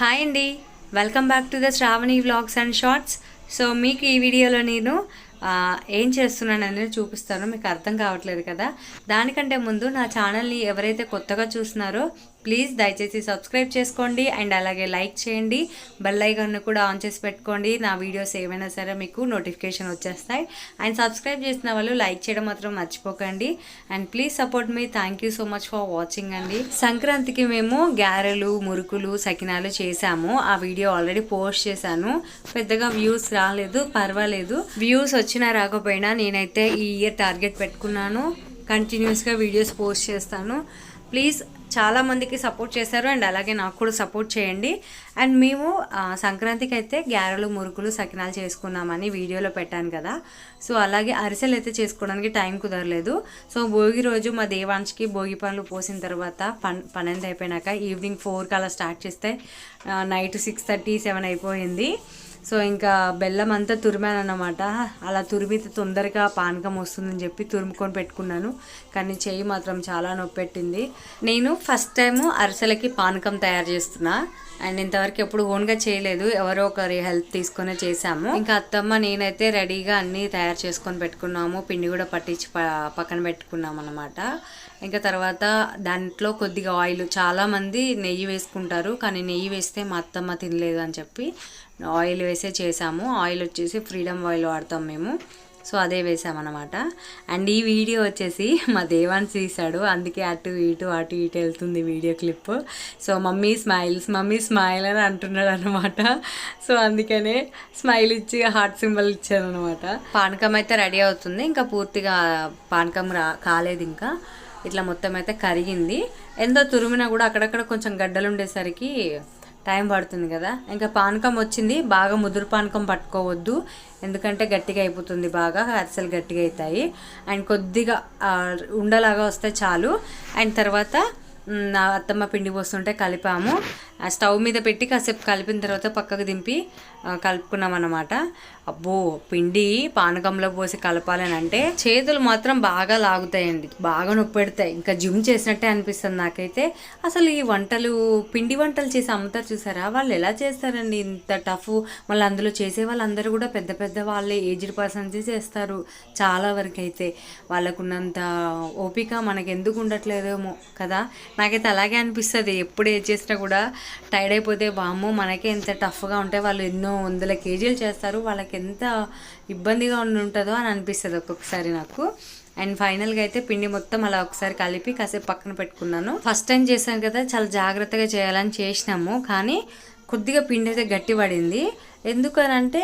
Hi అండి. Welcome back to the Shravani vlogs and shorts so మీకు ఈ వీడియోలో నేను ఏం చేస్తున్నాను అనేది చూపిస్తాను. మీకు అర్థం కావట్లేదు కదా. దానికంటే ముందు నా ఛానల్ని ఎవరైతే కొత్తగా చూస్తున్నారో ప్లీజ్ దయచేసి సబ్స్క్రైబ్ చేసుకోండి అండ్ అలాగే లైక్ చేయండి. బెల్ ఐకాన్ను కూడా ఆన్ చేసి పెట్టుకోండి. నా వీడియోస్ ఏమైనా సరే మీకు నోటిఫికేషన్ వచ్చేస్తాయి. అండ్ సబ్స్క్రైబ్ చేసిన వాళ్ళు లైక్ చేయడం మాత్రం మర్చిపోకండి. And please support me. Thank you so much for watching అండి. సంక్రాంతికి మేము గారెలు మురుకులు సకినాలు చేసాము ఆ వీడియో ఆల్రెడీ పోస్ట్ చేశాను. పెద్దగా వ్యూస్ రాలేదు పర్వాలేదు. వ్యూస్ వచ్చినా రాకపోయినా నేనైతే ఈ ఇయర్ టార్గెట్ పెట్టుకున్నాను. కంటిన్యూస్గా వీడియోస్ పోస్ట్ చేస్తాను. ప్లీజ్ చాలామందికి సపోర్ట్ చేశారు అండ్ అలాగే నాకు కూడా సపోర్ట్ చేయండి. అండ్ మేము సంక్రాంతికి అయితే గ్యారెలు మురుకులు సకినాలు చేసుకున్నామని వీడియోలో పెట్టాను కదా. సో అలాగే అరిసెలు అయితే చేసుకోవడానికి టైం కుదరలేదు. సో భోగి రోజు మా దేవాంశ్కి భోగి పనులు పోసిన తర్వాత పన్ పన్నెండు అయిపోయినాక ఈవినింగ్ ఫోర్కి అలా స్టార్ట్ చేస్తే నైట్ సిక్స్ థర్టీ సెవెన్ అయిపోయింది. సో ఇంకా బెల్లం అంతా తురిమానన్నమాట. అలా తురిమితే తొందరగా పానకం వస్తుందని చెప్పి తురుముకొని పెట్టుకున్నాను. కానీ చెయ్యి మాత్రం చాలా నొప్పి పెట్టింది నేను ఫస్ట్ టైం అరిసెలకి పానకం తయారు చేస్తున్నా. అండ్ ఇంతవరకు ఎప్పుడు ఓన్గా చేయలేదు. ఎవరో ఒకరి హెల్ప్ తీసుకొని చేసాము ఇంకా అత్తమ్మ నేనైతే రెడీగా అన్నీ తయారు చేసుకొని పెట్టుకున్నాము. పిండి కూడా పట్టించి ప- పక్కన పెట్టుకున్నాం అనమాట ఇంకా తర్వాత దాంట్లో కొద్దిగా ఆయిల్. చాలామంది నెయ్యి వేసుకుంటారు. కానీ నెయ్యి వేస్తే మా అత్తమ్మ తినలేదు అని చెప్పి ఆయిల్ వేసే చేసాము. ఆయిల్ వచ్చేసి ఫ్రీడమ్ ఆయిల్ వాడతాం మేము. సో అదే వేసామన్నమాట. అండ్ ఈ వీడియో వచ్చేసి మా దేవాన్స్ తీశాడు అందుకే అటు ఇటు అటు ఇటు వెళ్తుంది video clip. So mummy smiles mummy smile అని అంటున్నాడు అనమాట సో అందుకనే స్మైల్ ఇచ్చి హార్ట్ సింబల్ ఇచ్చాను అనమాట పానకం అయితే రెడీ అవుతుంది. ఇంకా పూర్తిగా పానకం రా కాలేదు ఇంకా. ఇట్లా మొత్తం అయితే కరిగింది. ఎంతో తురిమినా కూడా అక్కడక్కడ కొంచెం గడ్డలు ఉండేసరికి టైం పడుతుంది కదా. ఇంకా పానకం వచ్చింది. బాగా ముదురు పానకం పట్టుకోవద్దు. ఎందుకంటే గట్టిగా అయిపోతుంది బాగా. అరిసెలు గట్టిగా అవుతాయి. అండ్ కొద్దిగా ఉండలాగా వస్తే చాలు. అండ్ తర్వాత నా అత్తమ్మ పిండి పోస్తుంటే కలిపాము. ఆ స్టవ్ మీద పెట్టి కాసేపు కలిపిన తర్వాత పక్కకు దింపి కలుపుకున్నాం అనమాట అబ్బో పిండి పానకంలో పోసి కలపాలని అంటే చేతులు మాత్రం బాగా లాగుతాయండి. బాగా నొప్పి పెడతాయి ఇంకా జిమ్ చేసినట్టే అనిపిస్తుంది నాకైతే. అసలు ఈ వంటలు పిండి వంటలు చేసి అమ్ముతారు చూసారా? వాళ్ళు ఎలా చేస్తారండి ఇంత టఫ్? మళ్ళీ అందులో చేసే వాళ్ళందరూ కూడా పెద్ద పెద్ద వాళ్ళే ఏజ్డ్ పర్సన్స్ చేస్తారు చాలా వరకు అయితే వాళ్ళకున్నంత ఓపిక మనకెందుకు ఉండట్లేదేమో కదా? నాకైతే అలాగే అనిపిస్తుంది. ఎప్పుడు ఏది చేసినా కూడా టైర్డ్ అయిపోతే వామ్మో మనకే ఎంత టఫ్గా ఉంటే వాళ్ళు ఎన్నో వందల కేజీలు చేస్తారు. వాళ్ళకి ఎంత ఇబ్బందిగా ఉండి ఉంటుందో అని అనిపిస్తుంది ఒక్కొక్కసారి నాకు. అండ్ ఫైనల్గా అయితే పిండి మొత్తం అలా ఒకసారి కలిపి కాసేపు పక్కన పెట్టుకున్నాను. ఫస్ట్ టైం చేశాను కదా చాలా జాగ్రత్తగా చేయాలని చేసినాము. కానీ కొద్దిగా పిండి అయితే గట్టి పడింది. ఎందుకనంటే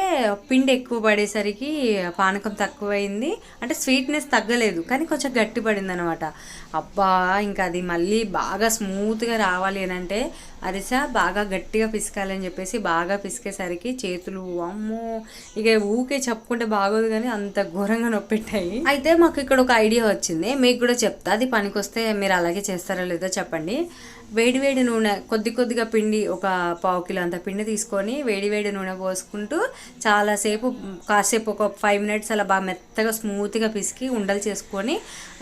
పిండి ఎక్కువ పడేసరికి పానకం తక్కువైంది. అంటే స్వీట్నెస్ తగ్గలేదు కానీ కొంచెం గట్టి పడింది అనమాట అబ్బా ఇంకా అది మళ్ళీ బాగా స్మూత్గా రావాలి అని అంటే అరిసా బాగా గట్టిగా పిసకాలి అని చెప్పేసి బాగా పిసికేసరికి చేతులు అమ్మో! ఇక ఊకే చెప్పుకుంటే బాగోదు కానీ అంత ఘోరంగా నొప్పెట్టాయి. అయితే మాకు ఇక్కడ ఒక ఐడియా వచ్చింది. మీకు కూడా చెప్తా. అది పనికొస్తే మీరు అలాగే చేస్తారో లేదో చెప్పండి. వేడి వేడి నూనె కొద్ది కొద్దిగా పిండి ఒక పావు కిలో అంత పిండి తీసుకొని వేడి వేడి నూనె పోసుకుంటూ చాలాసేపు కాసేపు ఒక ఫైవ్ మినిట్స్ అలా బాగా మెత్తగా స్మూత్గా పిసికి ఉండలు చేసుకొని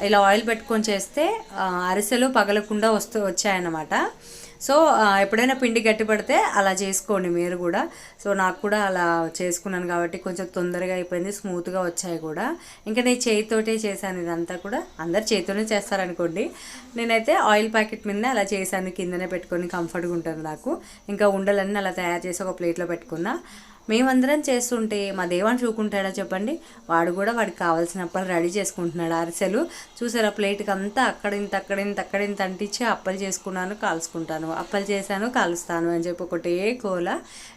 ఇలా ఆయిల్ పెట్టుకొని చేస్తే అరిసెలు పగలకుండా వస్తూ వచ్చాయన్నమాట. సో ఎప్పుడైనా పిండి గట్టి పడితే అలా చేసుకోండి మీరు కూడా. సో నాకు కూడా అలా చేసుకున్నాను కాబట్టి కొంచెం తొందరగా అయిపోయింది స్మూత్గా వచ్చాయి కూడా. ఇంకా నేను చేతితోటే చేశాను ఇదంతా కూడా. అందరు చేతితోనే చేస్తారనుకోండి. నేనైతే ఆయిల్ ప్యాకెట్ మీద అలా చేశాను కిందనే పెట్టుకొని కంఫర్ట్గా ఉంటుంది నాకు. ఇంకా ఉండలన్నీ అలా తయారు చేసి ఒక ప్లేట్లో పెట్టుకున్నా. మేమందరం చేస్తుంటే మా దేవాన్ని చూకుంటాడా చెప్పండి? వాడు కూడా వాడికి కావాల్సినప్పుడు రెడీ చేసుకుంటున్నాడు అరిసెలు. చూసారా ప్లేట్కి అంతా అక్కడ ఇంత అక్కడ ఇంత అక్కడ ఇంత అంటించి అప్పలు చేసుకున్నాను కాల్చుకుంటాను. అప్పలు చేశాను కాలుస్తాను అని చెప్పి ఒకటే కోల.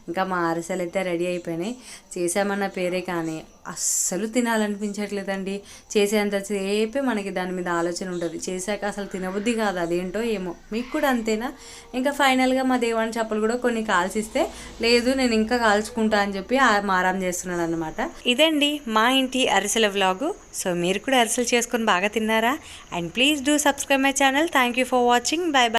ఇంకా మా అరిసెలు అయితే రెడీ అయిపోయినాయి. చేసామన్న పేరే కానీ అస్సలు తినాలనిపించట్లేదండి. చేసేంతసేపే మనకి దాని మీద ఆలోచన ఉంటుంది. చేశాక అసలు తినబుద్ధి కాదు అదేంటో ఏమో. మీకు కూడా అంతేనా? ఇంకా ఫైనల్గా మా దేవాని చేపలు కూడా కొన్ని కాల్చిస్తే లేదు నేను ఇంకా కాల్చుకుంటాను కాల్చుకుంటా అని చెప్పి ఆ మారం అనమాట ఇదండి మా ఇంటి అరిసెల వ్లాగు సో మీరు కూడా అరిసెలు చేసుకొని బాగా తిన్నారా? And please do subscribe my channel. Thank you for watching bye